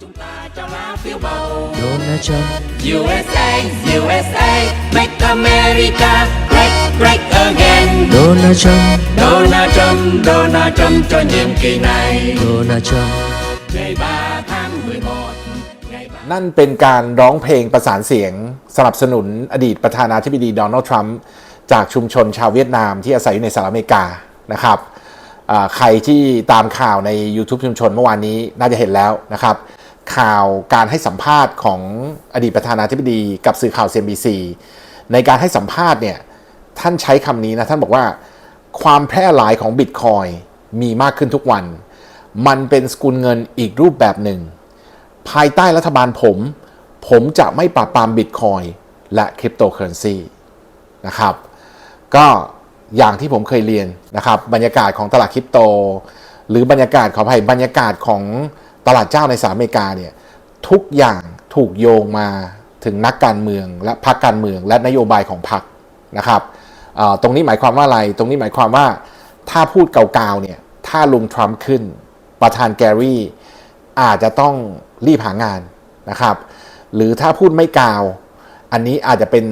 chúng ta cho lá phiếu bầu Donald Trump USA USA Make America Great Great Again Donald Trump Donald Trump Donald Trump cho nhiệm kỳ này Donald Trump ngày 3 tháng 11 ngày 3นั่นเป็นการร้องเพลงประสานเสียงสนับสนุนอดีตประธานาธิบดีโดนัลด์ทรัมป์จากชุมชนชาวเวียดนามที่อาศัยอยู่ในสหรัฐอเมริกานะครับอ่าใครที่ตามข่าวใน YouTube ชุมชนเมื่อวานนี้น่าจะเห็นแล้วนะครับ ข่าวการให้สัมภาษณ์ของอดีตประธานาธิบดีกับสื่อข่าว CNBC ในการให้สัมภาษณ์เนี่ยท่านใช้คำนี้นะ ท่านบอกว่าความแพร่หลายของบิตคอยมีมากขึ้นทุกวัน มันเป็นสกุลเงินอีกรูปแบบหนึ่ง ภายใต้รัฐบาลผม ผมจะไม่ปราบปรามบิตคอยและคริปโตเคอเรนซีนะครับ ก็อย่างที่ผมเคยเรียนนะครับ บรรยากาศของตลาดคริปโต หรือบรรยากาศขออภัยบรรยากาศของ ตลาดเจ้าในสหรัฐอเมริกาเนี่ยทุกอย่างถูกโยงมาถึงนักการเมืองและพรรคการเมืองและนโยบายของพรรคนะครับตรงนี้หมายความว่าอะไร ตรงนี้หมายความว่าถ้าพูดเก่าๆเนี่ยถ้าลุงทรัมป์ขึ้นประธานแกรี่อาจจะต้องรีบหางานนะครับหรือถ้าพูดไม่กาว อันนี้อาจจะเป็น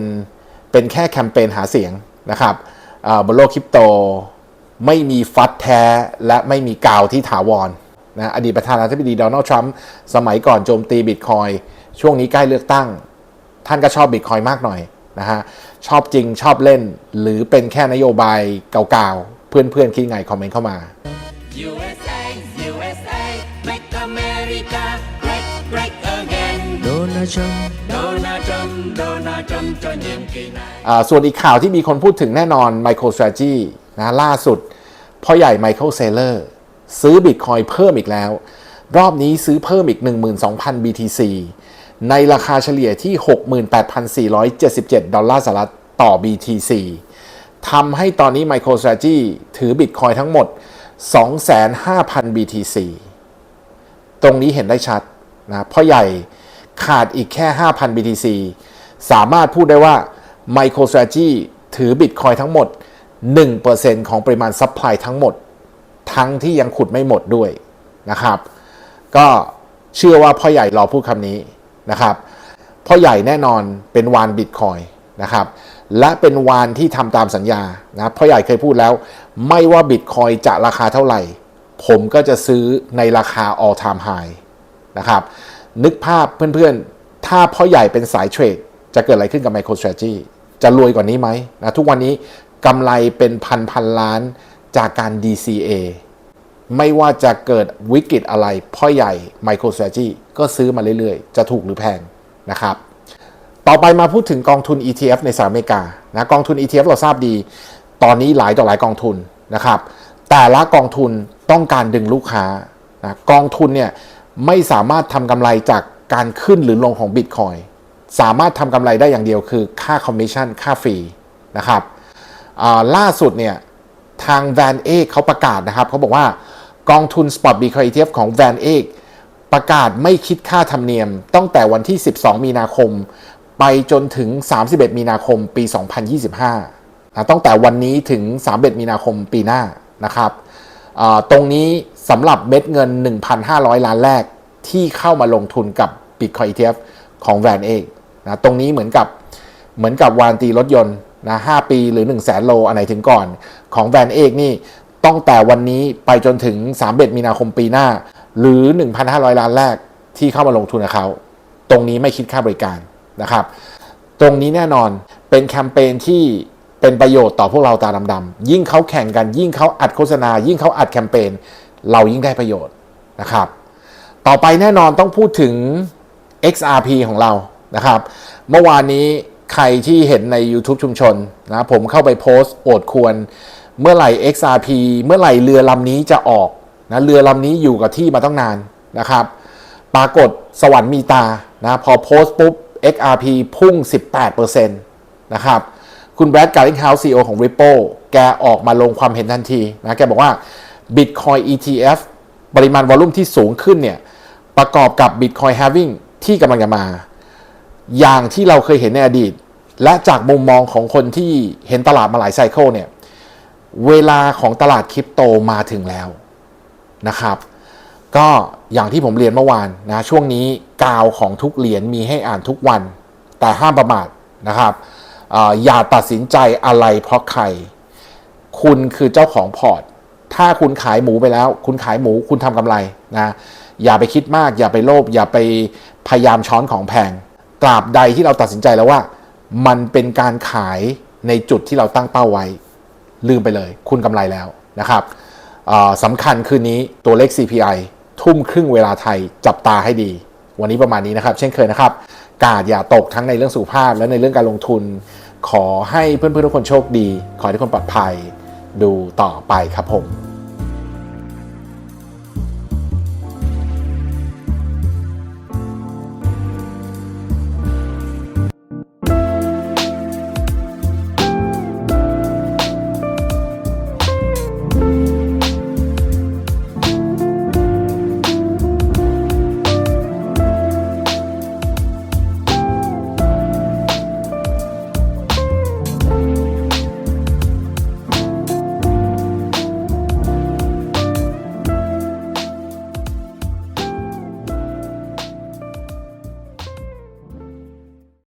เป็นแค่แคมเปญหาเสียงนะครับอ่อบนโลกคริปโตไม่มีฟัดแท้และไม่มีกาวที่ถาวร นะอดีตประธานาธิบดีโดนัลด์ทรัมป์สมัยก่อนโจมตีบิตคอยช่วงนี้ใกล้เลือกตั้ง ท่านก็ชอบบิตคอยมากหน่อยนะฮะชอบจริงชอบเล่น หรือเป็นแค่นโยบายเก่าๆ เพื่อนๆ คิดไงคอมเมนต์เข้ามา USA USA Make America Great Great Again Donald Trump Donald Trump Donald Trump cho nhiệm kỳ này อ่าส่วนอีกข่าวที่มีคนพูดถึงแน่นอน MicroStrategy นะล่าสุดพ่อใหญ่ Michael Saylor ซื้อบิตคอยเพิ่มอีกแล้ว รอบนี้ซื้อเพิ่มอีก 12,000 BTC ในราคาเฉลี่ยที่ 68,477 ดอลลาร์สหรัฐต่อ BTC ทำให้ตอนนี้ MicroStrategy ถือบิตคอยทั้งหมด 25,000 BTC ตรงนี้เห็นได้ชัดนะพ่อใหญ่ขาดอีกแค่ 5,000 BTC สามารถพูดได้ว่า MicroStrategy ถือบิตคอยทั้งหมด 1%ของปริมาณซัพพลายทั้งหมด ทั้งที่ยังขุดไม่หมดด้วยนะครับ ก็เชื่อว่าพ่อใหญ่รอพูดคำนี้นะครับพ่อใหญ่แน่นอนเป็นวานบิตคอยนะครับและเป็นวานที่ทำตามสัญญานะพ่อใหญ่เคยพูดแล้ว ไม่ว่าบิตคอยจะราคาเท่าไหร่ ผมก็จะซื้อในราคา all time high นะครับนึกภาพเพื่อนๆ ถ้าพ่อใหญ่เป็นสายเทรดจะเกิดอะไรขึ้นกับ MicroStrategy จะรวยกว่านี้ไหมนะทุกวันนี้กำไรเป็นพันพันล้าน จากการ DCA ไม่ว่าจะเกิดวิกฤตอะไร พ่อใหญ่ MicroStrategy ก็ซื้อมาเรื่อยๆ จะถูกหรือแพงนะครับ ต่อไปมาพูดถึงกองทุน ETF ในสหรัฐอเมริกานะกองทุน ETF เราทราบดี ตอนนี้หลายต่อหลายกองทุนนะครับ แต่ละกองทุนต้องการดึงลูกค้านะกองทุนเนี่ยไม่สามารถทำกำไรจากการขึ้นหรือลงของ Bitcoin สามารถทำกำไรได้อย่างเดียวคือค่าคอมมิชชั่นค่าฟรีนะครับล่าสุดเนี่ย ทาง Van e g เขาประกาศนะครับเขาบอกว่ากองทุน Spot Bitcoin ETF ของ Van e g ประกาศไม่คิดค่าธรรมเนียม ตั้งแต่วันที่ 12 มีนาคม ไปจนถึง 31 มีนาคมปี 2025นะตั้งแต่วันนี้ถึง 31 มีนาคมปีหน้านะครับตรงนี้สำหรับเม็ดเงิน 1,500 ล้านแรกที่เข้ามาลงทุนกับ Bitcoin ETF ของ Van e g นะตรงนี้เหมือนกับเหมือนกับวารันตีรถยนต์ นะ5ปีหรือ 1 0 0 0 0แสนโลอันไหนถึงก่อนของ Van e g นี่ตั้งแต่วันนี้ไปจนถึง31มีนาคมปีหน้า หรือ 1,500 ล้านแรกที่เข้ามาลงทุนกับเขาตรงนี้ไม่คิดค่าบริการนะครับ ตรงนี้แน่นอนเป็นแคมเปญที่เป็นประโยชน์ต่อพวกเราตาดำๆยิ่งเขาแข่งกันยิ่งเขาอัดโฆษณา ยิ่งเขาอัดแคมเปญเรายิ่งได้ประโยชน์นะครับ ต่อไปแน่นอนต้องพูดถึง XRP ของเรานะครับ เมื่อวานนี้ ใครที่เห็นใน YouTube ชุมชนนะผมเข้าไปโพสต์โอดควร เมื่อไหร่ XRP เมื่อไหร่เรือลำนี้จะออกนะเรือลำนี้อยู่กับที่มาตั้งนานนะครับ ปรากฏสวรรค์มีตานะพอโพสต์ปุ๊บ XRP พุ่ง 18%นะครับ คุณแบรดการ์ลิงเฮาส์ซีอของ Ripple แกออกมาลงความเห็นทันทีนะแกบอกว่า Bitcoin ETF ปริมาณวอลุ่มที่สูงขึ้นเนี่ยประกอบกับ Bitcoin Halving ที่กำลังจะมา อย่างที่เราเคยเห็นในอดีต และจากมุมมองของคนที่เห็นตลาดมาหลายไซเคิลเนี่ย เวลาของตลาดคริปโตมาถึงแล้วนะครับ ก็อย่างที่ผมเรียนเมื่อวานนะช่วงนี้กาวของทุกเหรียญมีให้อ่านทุกวัน แต่ห้ามประมาทนะครับออย่าตัดสินใจอะไรเพราะใคร คุณคือเจ้าของพอร์ต ถ้าคุณขายหมูไปแล้ว คุณขายหมูคุณทำกำไรนะอย่าไปคิดมาก อย่าไปโลภอย่าไปพยายามช้อนของแพง ตราบใดที่เราตัดสินใจแล้วว่า มันเป็นการขายในจุดที่เราตั้งเป้าไว้ ลืมไปเลย คุณกำไรแล้วนะครับสำคัญคืนนี้ตัวเลข CPI ทุ่มครึ่งเวลาไทยจับตาให้ดี วันนี้ประมาณนี้นะครับ เช่นเคยนะครับ กาดอย่าตกทั้งในเรื่องสุขภาพและในเรื่องการลงทุน ขอให้เพื่อนๆทุกคนโชคดี ขอให้ทุกคนปลอดภัย ดูต่อไปครับผม